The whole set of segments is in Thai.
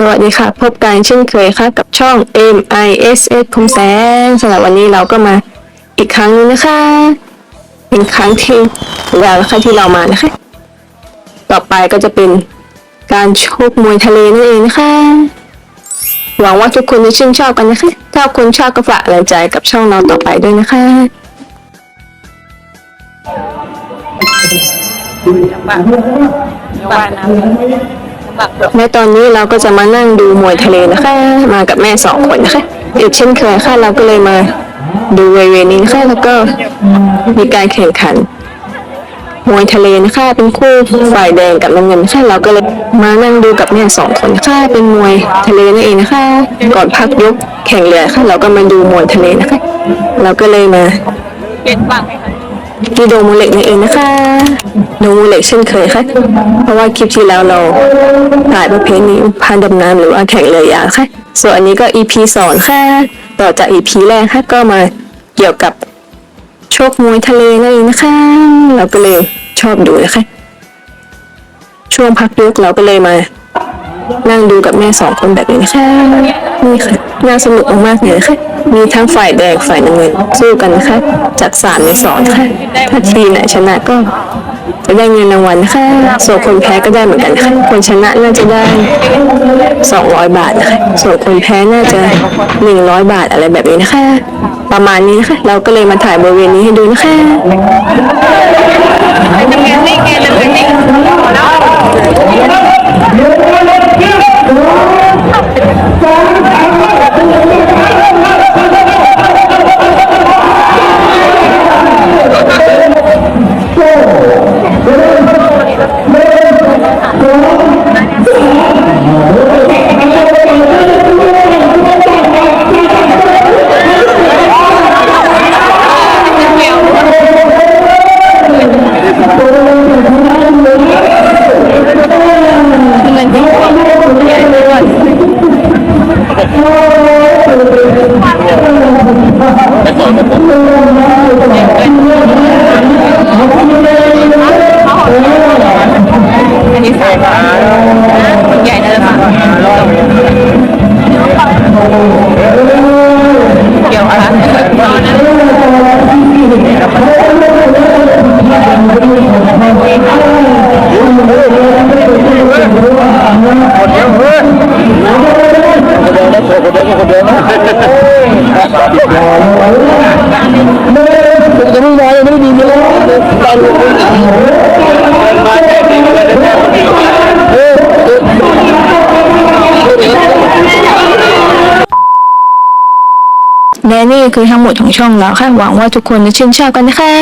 สวัสดีค่ะ พบกันเช่นเคยค่ะกับช่อง M I S S คมแสงสำหรับวันนี้เราก็มาอีกครั้งนึงนะคะเป็นครั้งที่แล้วนะคะที่เรามานะคะ ต่อไปก็จะเป็นการชกมวยทะเลนั่นเองนะคะ หวังว่าทุกคนจะชื่นชอบกันนะคะ ถ้าคุณชอบก็ฝากแรงใจกับช่องเราต่อไปด้วยนะคะบ้านน้ำ และตอนนี้เราก็จะมานั่งดูมวยทะเลนะคะ มากับแม่สองคนนะคะอีกเช่นเคยค่ะเราก็เลยมาดูบริเวณนี้นะคะแล้วก็มีการแข่งขันมวยทะเลนะคะเป็นคู่ฝ่ายแดงกับน้ำเงินค่ะเราก็เลยมานั่งดูกับแม่สองคนค่ะเป็นมวยทะเลนั่นเองนะคะ ก่อนพักยกแข่งเรือค่ะ เราก็มาดูมวยทะเลนะคะ เราก็เลยมาเป็นบ้างไหมคะ ที่โดมูเล็กนั่นเองนะคะโดมูเล็กเช่นเคยค่ะ เพราะว่าคลิปที่แล้วเราถ่ายประเภทนี้พานดำน้ำหรือว่าแข่งเรือยาวค่ะ ส่วนอันนี้ก็ EP สองค่ะ ต่อจาก EP แรกค่ะก็มาเกี่ยวกับโชคมวยทะเลนั่นเองนะคะ เราก็เลยชอบดูนะคะ ช่วงพักยกเราก็เลยมา นั่งดูกับแม่สองคนแบบนี้นะคะนี่ค่ะน่าสนุกมากๆเลยนะคะมีทั้งฝ่ายแดงฝ่ายน้ำเงินสู้กันนะคะจากสามในสองค่ะ ถ้าทีมไหนชนะก็จะได้เงินรางวัลนะคะส่วนคนแพ้ก็ได้เหมือนกันค่ะ คนชนะน่าจะได้ 200 บาทนะคะ ส่วนคนแพ้น่าจะ 100 บาทอะไรแบบนี้นะคะ ประมาณนี้นะคะ เราก็เลยมาถ่ายบริเวณนี้ให้ดูนะคะ เกี่ยวอ และนี่คือทั้งหมดของช่องเราค่ะหวังว่าทุกคนจะชื่นชอบกันนะคะ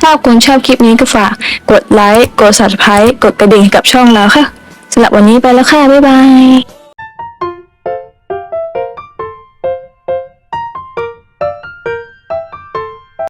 ถ้าคุณชอบคลิปนี้ก็ฝากกดไลค์ กด subscribe กดกระดิ่งกับช่องเราค่ะสำหรับวันนี้ไปแล้วค่ะ บ๊ายบาย